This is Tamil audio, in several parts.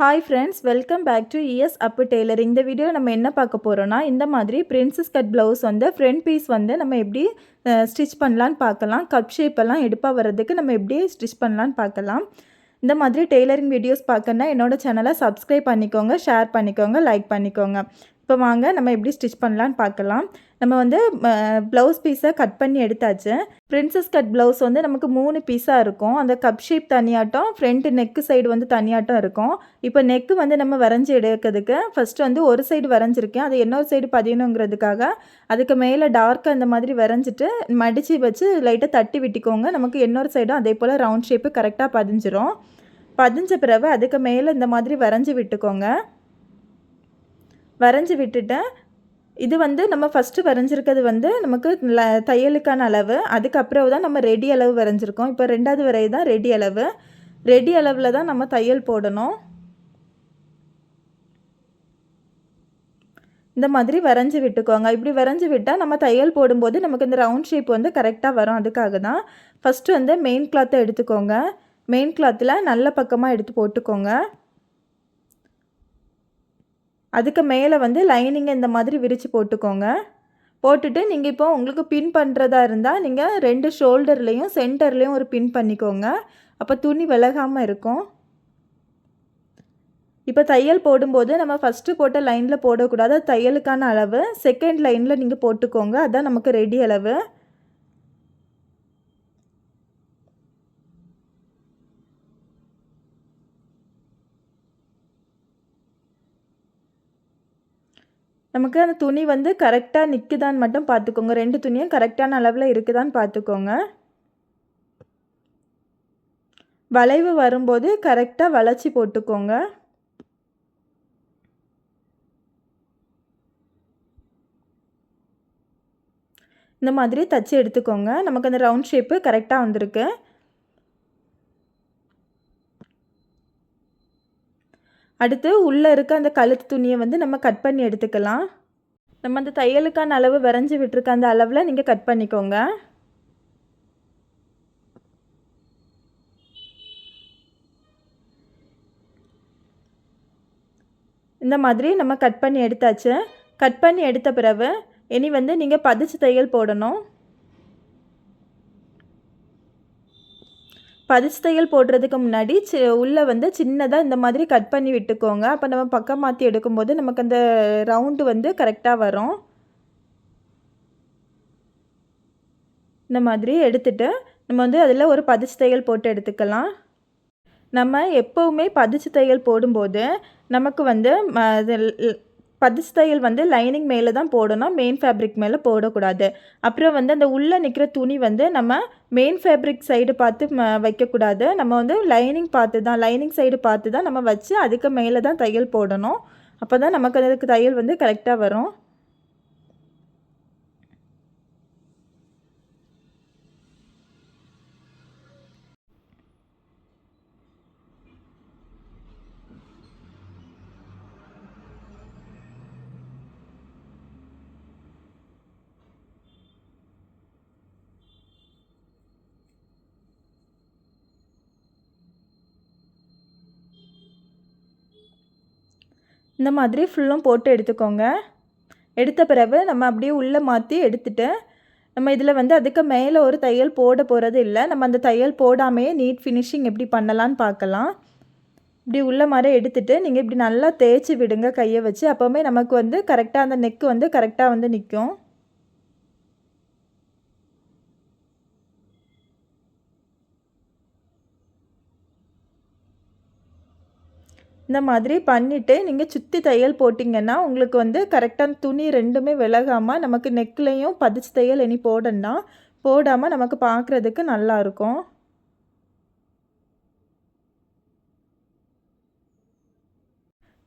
Hi friends welcome back to E S Appu tailor இந்த வீடியோ நம்ம என்ன பார்க்க போகிறோன்னா இந்த மாதிரி பிரின்சஸ் கட் ப்ளவுஸ் வந்து ஃப்ரண்ட் பீஸ் வந்து நம்ம எப்படி ஸ்டிச் பண்ணலான்னு பார்க்கலாம். கப் ஷேப்பெல்லாம் எடுப்பாக வர்றதுக்கு நம்ம எப்படி ஸ்டிச் பண்ணலான்னு பார்க்கலாம். இந்த மாதிரி டெய்லரிங் வீடியோஸ் பார்க்கணுன்னா என்னோடய சேனலை சப்ஸ்கிரைப் பண்ணிக்கோங்க ஷேர் பண்ணிக்கோங்க லைக் பண்ணிக்கோங்க. இப்போ வாங்க நம்ம எப்படி ஸ்டிச் பண்ணலான்னு பார்க்கலாம். நம்ம வந்து ப்ளவுஸ் பீஸை கட் பண்ணி எடுத்தாச்சு. பிரின்சஸ் கட் ப்ளவுஸ் வந்து நமக்கு மூணு பீஸாக இருக்கும். அந்த கப் ஷேப் தனியாட்டம் ஃப்ரண்ட் நெக்கு சைடு வந்து தனியாட்டம் இருக்கும். இப்போ நெக்கு வந்து நம்ம வரைஞ்சி எடுக்கிறதுக்கு ஃபஸ்ட்டு வந்து ஒரு சைடு வரைஞ்சிருக்கேன். அது இன்னொரு சைடு பதியணுங்கிறதுக்காக அதுக்கு மேலே டார்க்காக அந்த மாதிரி வரைஞ்சிட்டு மடித்து வச்சு லைட்டாக தட்டி விட்டுக்கோங்க. நமக்கு இன்னொரு சைடும் அதே போல் ரவுண்ட் ஷேப்பு கரெக்டாக பதிஞ்சிரும். பதிஞ்ச பிறகு அதுக்கு மேலே இந்த மாதிரி வரைஞ்சி விட்டுக்கோங்க. வரைஞ்சி விட்டுட்டேன் இது வந்து நம்ம ஃபஸ்ட்டு வரைஞ்சிருக்கிறது வந்து நமக்கு தையலுக்கான அளவு அதுக்கப்புறம் தான் நம்ம ரெடி அளவு வரைஞ்சிருக்கோம். இப்போ ரெண்டாவது வரை தான் ரெடி அளவு. ரெடி அளவில் தான் நம்ம தையல் போடணும். இந்த மாதிரி வரைஞ்சி விட்டுக்கோங்க. இப்படி வரைஞ்சி விட்டால் நம்ம தையல் போடும்போது நமக்கு இந்த ரவுண்ட் ஷேப் வந்து கரெக்டாக வரும். அதுக்காக தான் ஃபஸ்ட்டு வந்து மெயின் கிளாத்தை எடுத்துக்கோங்க. மெயின் கிளாத்தில் நல்ல பக்கமாக எடுத்து போட்டுக்கோங்க. அதுக்கு மேலே வந்து லைனிங்கை இந்த மாதிரி விரித்து போட்டுக்கோங்க. போட்டுட்டு நீங்கள் இப்போ உங்களுக்கு பின் பண்ணுறதா இருந்தால் நீங்கள் ரெண்டு ஷோல்டர்லேயும் சென்டர்லேயும் ஒரு பின் பண்ணிக்கோங்க. அப்போ துணி விலகாமல் இருக்கும். இப்போ தையல் போடும்போது நம்ம ஃபஸ்ட்டு போட்ட லைனில் போடக்கூடாது. தையலுக்கான அளவு. செகண்ட் லைனில் நீங்கள் போட்டுக்கோங்க. அதுதான் நமக்கு ரெடி அளவு. நமக்கு அந்த துணி வந்து கரெக்டாக நிற்குதான்னு மட்டும் பார்த்துக்கோங்க. ரெண்டு துணியும் கரெக்டான அளவில் இருக்குதான்னு பார்த்துக்கோங்க. வளைவு வரும்போது கரெக்டாக வளைச்சி போட்டுக்கோங்க. இந்த மாதிரி தச்சு எடுத்துக்கோங்க. நமக்கு அந்த ரவுண்ட் ஷேப்பு கரெக்டாக வந்திருக்கு. அடுத்து உள்ளே இருக்க அந்த கழுத்து துணியை வந்து நம்ம கட் பண்ணி எடுத்துக்கலாம். நம்ம அந்த தையலுக்கான அளவு வரைஞ்சி விட்டுருக்க அந்த அளவில் நீங்கள் கட் பண்ணிக்கோங்க. இந்த மாதிரி நம்ம கட் பண்ணி எடுத்தாச்சு. கட் பண்ணி எடுத்த பிறகு இனி வந்து நீங்கள் பதிச்சு தையல் போடணும். பதிச்சு தையல் போடுறதுக்கு முன்னாடி சி உள்ளே வந்து சின்னதாக இந்த மாதிரி கட் பண்ணி விட்டுக்கோங்க. அப்போ நம்ம பக்கம் மாற்றி எடுக்கும்போது நமக்கு அந்த ரவுண்டு வந்து கரெக்டாக வரும். இந்த மாதிரி எடுத்துகிட்டு நம்ம வந்து அதில் ஒரு பதிச்சு தையல் போட்டு எடுத்துக்கலாம். நம்ம எப்போவுமே பதிச்சு தையல் போடும்போது நமக்கு வந்து பதிச்சு தையல் வந்து லைனிங் மேலே தான் போடணும் மெயின் ஃபேப்ரிக் மேலே போடக்கூடாது. அப்புறம் வந்து அந்த உள்ளே நிற்கிற துணி வந்து நம்ம மெயின் ஃபேப்ரிக் சைடு பார்த்து வைக்கக்கூடாது. நம்ம வந்து லைனிங் பார்த்து தான் லைனிங் சைடு பார்த்து தான் நம்ம வச்சு அதுக்கு மேலே தான் தையல் போடணும். அப்போ தான் நமக்கு அதுக்கு தையல் வந்து கரெக்டாக வரும். இந்த மாதிரி ஃபுல்லும் போட்டு எடுத்துக்கோங்க. எடுத்த பிறகு நம்ம அப்படியே உள்ளே மாற்றி எடுத்துகிட்டு நம்ம இதில் வந்து அதுக்கு மேலே ஒரு தையல் போட போகிறது இல்லை. நம்ம அந்த தையல் போடாமையே நீட் ஃபினிஷிங் எப்படி பண்ணலான்னு பார்க்கலாம். இப்படி உள்ள மாதிரி எடுத்துகிட்டு நீங்கள் இப்படி நல்லா தேய்ச்சி விடுங்க கையை வச்சு. அப்போவுமே நமக்கு வந்து கரெக்டாக அந்த நெக்கு வந்து கரெக்டாக வந்து நிற்கும். இந்த மாதிரி பண்ணிவிட்டு நீங்கள் சுற்றி தையல் போட்டிங்கன்னா உங்களுக்கு வந்து கரெக்டான துணி ரெண்டுமே விலகாமல் நமக்கு நெக்லேயும் பதிச்சு தையல் இனி போடணும்னா போடாமல் நமக்கு பார்க்குறதுக்கு நல்லாயிருக்கும்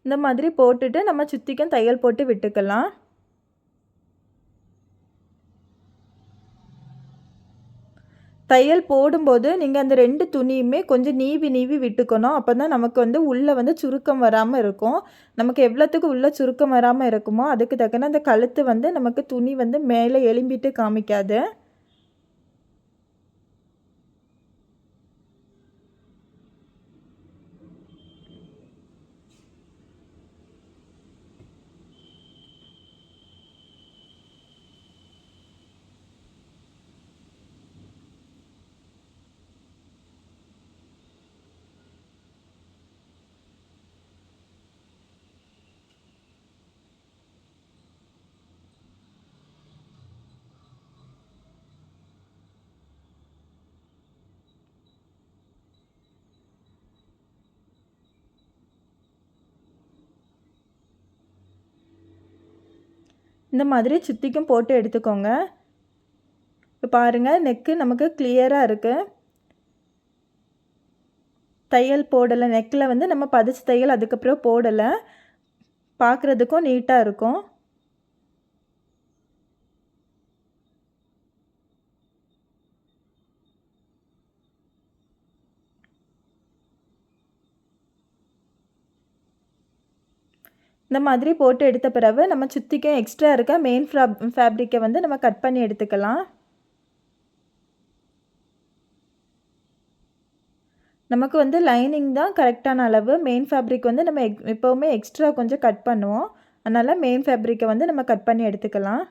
இந்த மாதிரி போட்டுட்டு நம்ம சுற்றிக்கும் தையல் போட்டு விட்டுக்கலாம். தையல் போடும்போது நீங்கள் அந்த ரெண்டு துணியுமே கொஞ்சம் நீவி நீவி விட்டுக்கணும். அப்போ தான் நமக்கு வந்து உள்ளே வந்து சுருக்கம் வராமல் இருக்கும். நமக்கு எவ்வளோத்துக்கு உள்ளே சுருக்கம் வராமல் இருக்குமோ அதுக்கு தக்கன அந்த கழுத்து வந்து நமக்கு துணி வந்து மேலே எலும்பிட்டு காமிக்காது. இந்த மாதிரி சுற்றிக்கும் போட்டு எடுத்துக்கோங்க. இப்போ பாருங்கள் நெக்கு நமக்கு கிளியராக இருக்குது தையல் போடலை. நெக்கில் வந்து நம்ம பதிச்சு தையல் அதுக்கப்புறம் போடலை. பார்க்குறதுக்கும் நீட்டாக இருக்கும். இந்த மாதிரி போட்டு எடுத்த பிறகு நம்ம சுற்றிக்கும் எக்ஸ்ட்ரா இருக்க மெயின் ஃபேப் ஃபேப்ரிக்கை வந்து நம்ம கட் பண்ணி எடுத்துக்கலாம். நமக்கு வந்து லைனிங் தான் கரெக்டான அளவு. மெயின் ஃபேப்ரிக் வந்து நம்ம எக் எப்போவுமே எக்ஸ்ட்ரா கொஞ்சம் கட் பண்ணுவோம். அதனால் மெயின் ஃபேப்ரிக்கை வந்து நம்ம கட் பண்ணி எடுத்துக்கலாம்.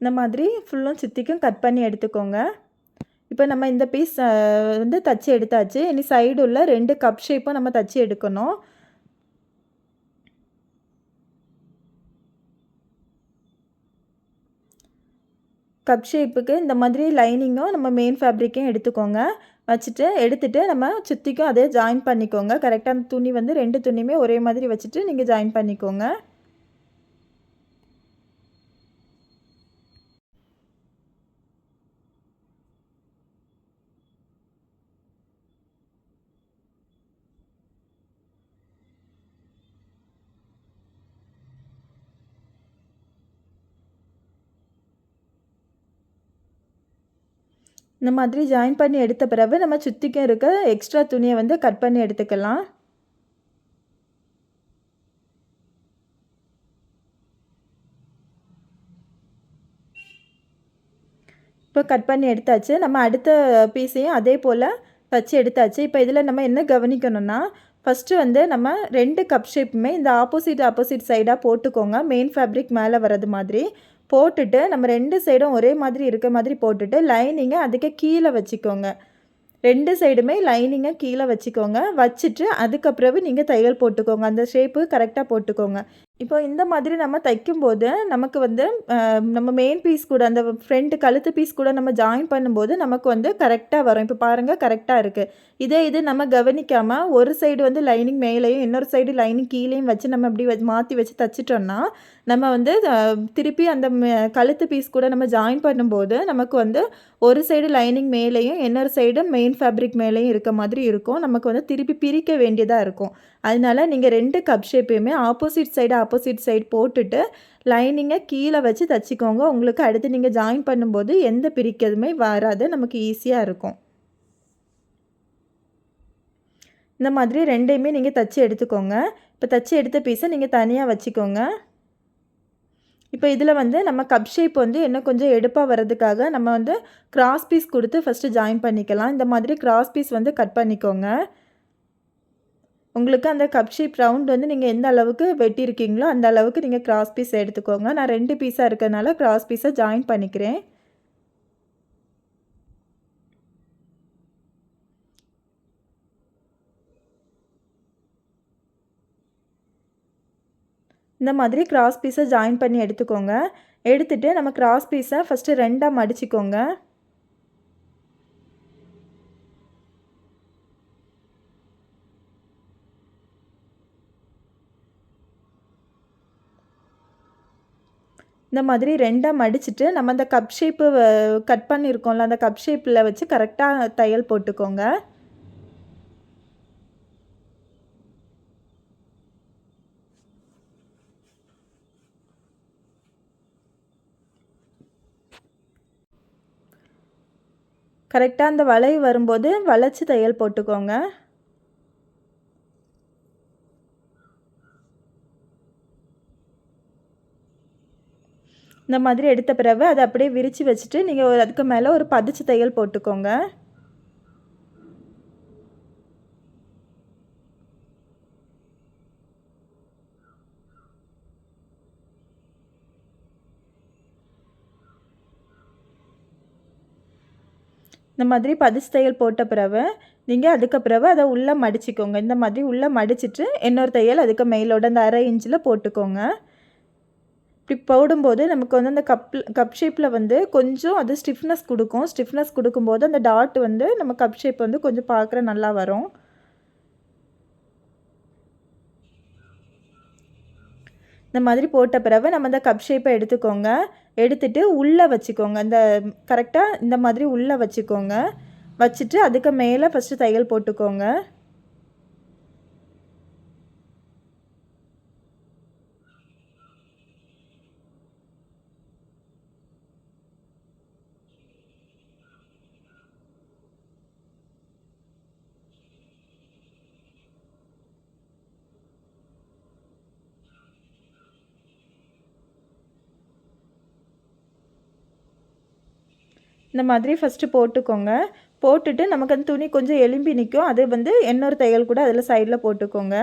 இந்த மாதிரி ஃபுல்லும் சுற்றிக்கும் கட் பண்ணி எடுத்துக்கோங்க. இப்போ நம்ம இந்த பீஸ் வந்து தச்சு எடுத்தாச்சு. இனி சைடு உள்ள ரெண்டு கப் ஷேப்பும் நம்ம தச்சு எடுக்கணும். கப் ஷேப்புக்கு இந்த மாதிரி லைனிங்கும் நம்ம மெயின் ஃபேப்ரிக்கையும் எடுத்துக்கோங்க. வச்சுட்டு எடுத்துகிட்டு நம்ம சுற்றிக்கும் அதே ஜாயின் பண்ணிக்கோங்க. கரெக்டாக அந்த துணி வந்து ரெண்டு துணியுமே ஒரே மாதிரி வச்சுட்டு நீங்கள் ஜாயின் பண்ணிக்கோங்க. இந்த மாதிரி ஜாயின் பண்ணி எடுத்த பிறகு நம்ம சுற்றிக்கும் இருக்க எக்ஸ்ட்ரா துணியை வந்து கட் பண்ணி எடுத்துக்கலாம். இப்போ கட் பண்ணி எடுத்தாச்சு. நம்ம அடுத்த பீஸையும் அதே போல் தச்சு எடுத்தாச்சு. இப்போ இதில் நம்ம என்ன கவனிக்கணும்னா ஃபஸ்ட்டு வந்து நம்ம ரெண்டு கப் ஷேப்புமே இந்த ஆப்போசிட் ஆப்போசிட் சைடாக போட்டுக்கோங்க. மெயின் ஃபேப்ரிக் மேலே வர்றது மாதிரி. போட்டுட்டு நம்ம ரெண்டு சைடும் ஒரே மாதிரி இருக்க மாதிரி போட்டுட்டு லைனிங்கை அதுக்கு கீழே வச்சுக்கோங்க. ரெண்டு சைடுமே லைனிங்கை கீழே வச்சுக்கோங்க. வச்சுட்டு அதுக்கப்புறவு நீங்கள் தையல் போட்டுக்கோங்க. அந்த ஷேப்பு கரெக்டாக போட்டுக்கோங்க. இப்போ இந்த மாதிரி நம்ம தைக்கும்போது நமக்கு வந்து நம்ம மெயின் பீஸ் கூட அந்த ஃப்ரண்ட் கழுத்து பீஸ் கூட நம்ம ஜாயின் பண்ணும்போது நமக்கு வந்து கரெக்டாக வரும். இப்போ பாருங்கள் கரெக்டாக இருக்குது இதே இது நம்ம கவனிக்காமல் ஒரு சைடு வந்து லைனிங் மேலேயும் இன்னொரு சைடு லைனிங் கீழேயும் வச்சு நம்ம இப்படி வச்சு மாற்றி வச்சு தைச்சிட்டோம்னா நம்ம வந்து திருப்பி அந்த கழுத்து பீஸ் கூட நம்ம ஜாயின் பண்ணும்போது நமக்கு வந்து ஒரு சைடு லைனிங் மேலேயும் இன்னொரு சைடு மெயின் ஃபேப்ரிக் மேலேயும் இருக்க மாதிரி இருக்கும். நமக்கு வந்து திருப்பி பிரிக்க வேண்டியதாக இருக்கும். அதனால நீங்கள் ரெண்டு கப் ஷேப்பையுமே ஆப்போசிட் சைடு ஆப்போசிட் சைடு போட்டுட்டு லைனிங்கை கீழே வச்சு தைச்சிக்கோங்க. உங்களுக்கு அடுத்து நீங்கள் ஜாயின் பண்ணும்போது எந்த பிரிக்கிறதுமே வராது. நமக்கு ஈஸியாக இருக்கும். இந்த மாதிரி ரெண்டையுமே நீங்கள் தச்சு எடுத்துக்கோங்க. இப்போ தச்சு எடுத்த பீஸை நீங்கள் தனியாக வச்சுக்கோங்க. இப்போ இதில் வந்து நம்ம கப் ஷேப் வந்து இன்னும் கொஞ்சம் எடுப்பாக வர்றதுக்காக நம்ம வந்து கிராஸ் பீஸ் கொடுத்து ஃபஸ்ட்டு ஜாயின் பண்ணிக்கலாம். இந்த மாதிரி கிராஸ் பீஸ் வந்து கட் பண்ணிக்கோங்க. உங்களுக்கு அந்த கப் ஷேப் ரவுண்ட் வந்து நீங்கள் எந்த அளவுக்கு வெட்டியிருக்கீங்களோ அந்த அளவுக்கு நீங்கள் கிராஸ் பீஸ் எடுத்துக்கோங்க. நான் ரெண்டு பீஸாக இருக்கிறதுனால கிராஸ் பீஸை ஜாயின் பண்ணிக்கிறேன். இந்த மாதிரி கிராஸ் பீஸை ஜாயின் பண்ணி எடுத்துக்கோங்க. எடுத்துகிட்டு நம்ம கிராஸ் பீஸை ஃபஸ்ட்டு ரெண்டாக மடிச்சிக்கோங்க. இந்த மாதிரி ரெண்டாக மடிச்சுட்டு நம்ம அந்த கப் ஷேப்பு கட் பண்ணியிருக்கோம்ல அந்த கப் ஷேப்பில் வச்சு கரெக்டாக தையல் போட்டுக்கோங்க. கரெக்டாக அந்த வளைவு வரும்போது வளைச்சி தையல் போட்டுக்கோங்க. இந்த மாதிரி எடுத்த பிறகு அதை அப்படியே விரித்து வச்சுட்டு நீங்கள் ஒரு அதுக்கு மேலே ஒரு பதிச்சு தையல் போட்டுக்கோங்க. இந்த மாதிரி பதிச்சு தையல் போட்ட பிறகு நீங்கள் அதுக்கு பிறகு அதை உள்ளே மடிச்சிக்கோங்க. இந்த மாதிரி உள்ளே மடிச்சிட்டு இன்னொரு தையல் அதுக்கு மேலோட அந்த அரை இன்ச்சில் போட்டுக்கோங்க. இப்படி போடும்போது நமக்கு வந்து அந்த கப் கப் ஷேப்பில் வந்து கொஞ்சம் அது ஸ்டிஃப்னஸ் கொடுக்கும். ஸ்டிஃப்னஸ் கொடுக்கும்போது அந்த டாட் வந்து நம்ம கப் ஷேப் வந்து கொஞ்சம் பார்க்குற நல்லா வரும். இந்த மாதிரி போட்ட பிறகு நம்ம அந்த கப் ஷேப்பை எடுத்துக்கோங்க. எடுத்துட்டு உள்ளே வச்சுக்கோங்க. இந்த கரெக்டாக இந்த மாதிரி உள்ளே வச்சுக்கோங்க. வச்சுட்டு அதுக்கு மேலே ஃபஸ்ட்டு தையல் போட்டுக்கோங்க. இந்த மாதிரி ஃபஸ்ட்டு போட்டுக்கோங்க. போட்டுட்டு நமக்கு அந்த துணி கொஞ்சம் எலும்பி நிற்கும் அது வந்து இன்னொரு தையல் கூட அதில் சைடில் போட்டுக்கோங்க.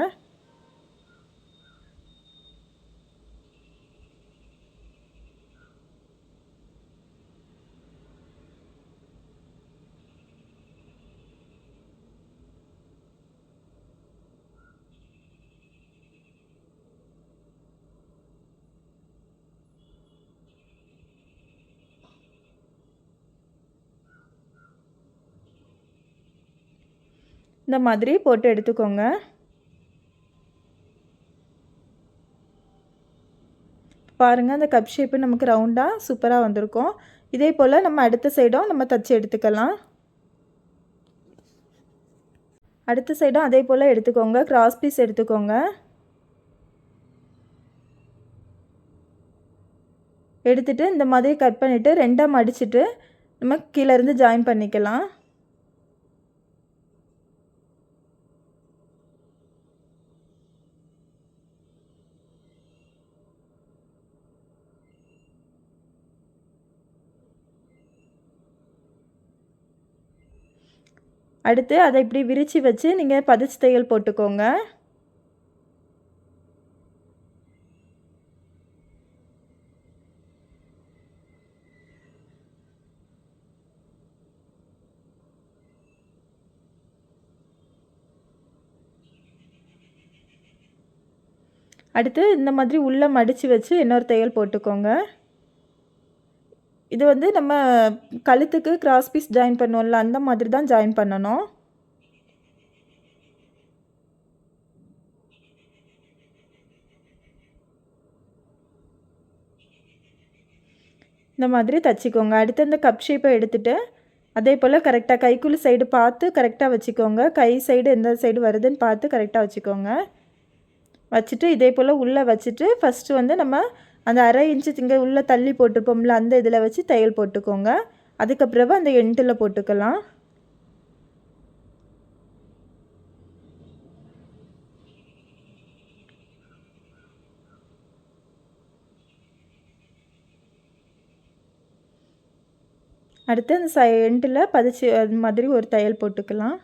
இந்த மாதிரி போட்டு எடுத்துக்கோங்க. பாருங்கள் அந்த கப் ஷேப்பு நமக்கு ரவுண்டாக சூப்பராக வந்திருக்கும். இதே போல் நம்ம அடுத்த சைடும் நம்ம தச்சு எடுத்துக்கலாம். அடுத்த சைடும் அதே போல் எடுத்துக்கோங்க. கிராஸ் பீஸ் எடுத்துக்கோங்க. எடுத்துகிட்டு இந்த மாதிரி கட் பண்ணிவிட்டு ரெண்டாக மடிச்சுட்டு நம்ம கீழேருந்து ஜாயின் பண்ணிக்கலாம். அடுத்து அதை இப்படி விரித்து வச்சு நீங்கள் பதிச்சு தையல் போட்டுக்கோங்க. அடுத்து இந்த மாதிரி உள்ளே மடித்து வச்சு இன்னொரு தையல் போட்டுக்கோங்க. இது வந்து நம்ம கழுத்துக்கு கிராஸ் பீஸ் ஜாயின் பண்ணுவோம்ல அந்த மாதிரி தான் ஜாயின் பண்ணணும். இந்த மாதிரி தச்சுக்கோங்க. அடுத்து இந்த கப் ஷேப்பை எடுத்துகிட்டு அதே போல் கரெக்டாக கைக்குள்ளே சைடு பார்த்து கரெக்டாக வச்சுக்கோங்க. கை சைடு எந்த சைடு வருதுன்னு பார்த்து கரெக்டாக வச்சுக்கோங்க. வச்சுட்டு இதே போல் உள்ளே வச்சுட்டு ஃபஸ்ட்டு வந்து நம்ம அந்த அரை இன்ச்சு திங்க உள்ளே தள்ளி போட்டிருப்போம்ல அந்த இதில் வச்சு தையல் போட்டுக்கோங்க. அதுக்கப்புறவு அந்த எண்டில் போட்டுக்கலாம். அடுத்து அந்த ச எண்டில் பதிச்சு அது மாதிரி ஒரு தையல் போட்டுக்கலாம்.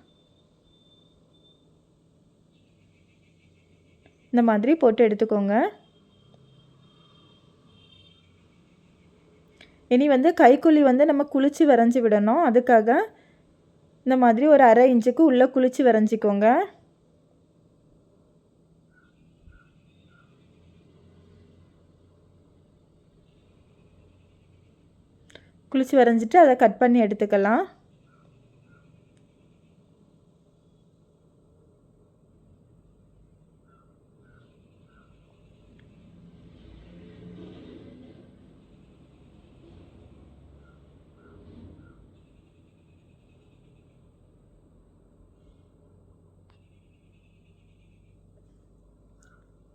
இந்த மாதிரி போட்டு எடுத்துக்கோங்க. இனி வந்து கைக்குழி வந்து நம்ம குளித்து வரைஞ்சி விடணும். அதுக்காக இந்த மாதிரி ஒரு அரை இன்ச்சுக்கு உள்ளே குளித்து வரைஞ்சிக்கோங்க. குளித்து வரைஞ்சிட்டு அதை கட் பண்ணி எடுத்துக்கலாம்.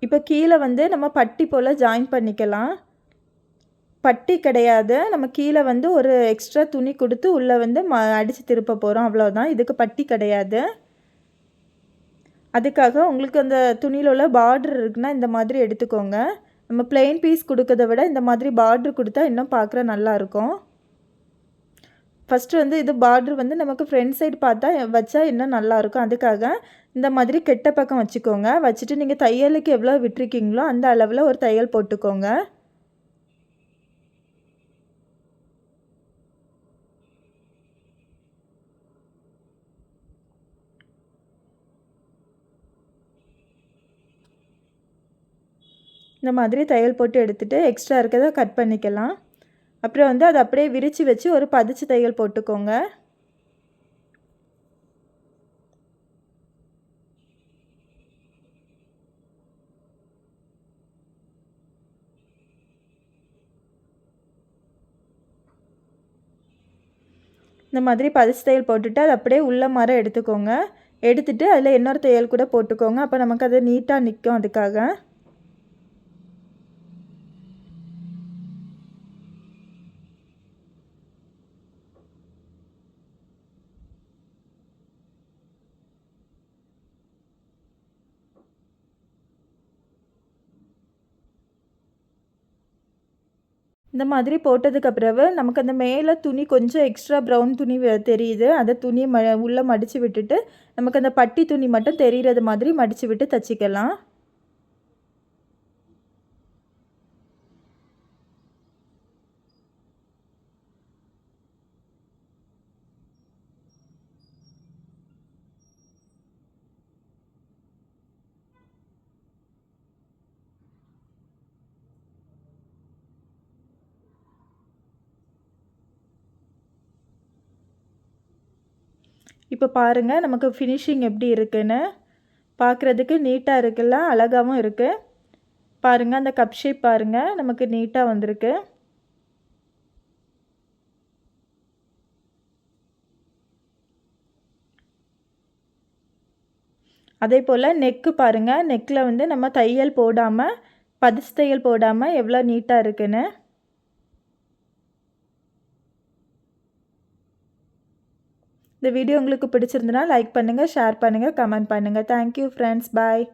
இப்போ கீழே வந்து நம்ம பட்டி போல் ஜாயின் பண்ணிக்கலாம். பட்டி கிடையாது. நம்ம கீழே வந்து ஒரு எக்ஸ்ட்ரா துணி கொடுத்து உள்ளே வந்து ம அடித்து திருப்ப போகிறோம் அவ்வளோதான் இதுக்கு பட்டி கிடையாது. அதுக்காக உங்களுக்கு அந்த துணியில் உள்ள பார்டர் இருக்குன்னா இந்த மாதிரி எடுத்துக்கோங்க. நம்ம பிளெயின் பீஸ் கொடுக்கறத விட இந்த மாதிரி பார்ட்ரு கொடுத்தா இன்னும் பார்க்குற நல்லாயிருக்கும் ஃபஸ்ட்டு வந்து இது பார்ட்ரு வந்து நமக்கு ஃப்ரண்ட் சைடு பார்த்தா வச்சா இன்னும் நல்லாயிருக்கும் அதுக்காக இந்த மாதிரி கெட்ட பக்கம் வச்சுக்கோங்க. வச்சுட்டு நீங்கள் தையலுக்கு எவ்வளோ விட்டுருக்கீங்களோ அந்த அளவில் ஒரு தையல் போட்டுக்கோங்க. இந்த மாதிரி தையல் போட்டு எடுத்துகிட்டு எக்ஸ்ட்ரா இருக்கிறத கட் பண்ணிக்கலாம். அப்புறம் வந்து அதை அப்படியே விரித்து வச்சு ஒரு பதிச்சு தையல் போட்டுக்கோங்க. இந்த மாதிரி பதிச்சு தையல் போட்டுட்டு அதை அப்படியே உள்ள மரம் எடுத்துக்கோங்க. எடுத்துட்டு அதில் இன்னொரு தையல் கூட போட்டுக்கோங்க. அப்போ நமக்கு அது நீட்டாக நிற்கும் அதுக்காக. இந்த மாதிரி போட்டதுக்கு பிறகு நமக்கு அந்த மேலே துணி கொஞ்சம் எக்ஸ்ட்ரா ப்ரௌன் துணி தெரியுது. அதை துணி ம உள்ளே மடித்து விட்டுட்டு நமக்கு அந்த பட்டி துணி மட்டும் தெரிகிறது மாதிரி மடித்து விட்டு தச்சிக்கலாம். இப்போ பாருங்கள் நமக்கு ஃபினிஷிங் எப்படி இருக்குன்னு. பார்க்குறதுக்கு நீட்டாக இருக்குல்ல அழகாகவும் இருக்குது பாருங்கள் அந்த கப் ஷேப் பாருங்கள் நமக்கு நீட்டாக வந்திருக்கு. அதே போல் நெக்கு பாருங்கள் நெக்கில் வந்து நம்ம தையல் போடாமல் பதிச்சு தையல் போடாமல் எவ்வளோ நீட்டாக இருக்குன்னு. இந்த வீடியோ உங்களுக்கு பிடிச்சிருந்தனா லைக் பண்ணுங்கள் ஷேர் பண்ணுங்கள் கமெண்ட் பண்ணுங்கள் தேங்க்யூ ஃப்ரெண்ட்ஸ் பாய்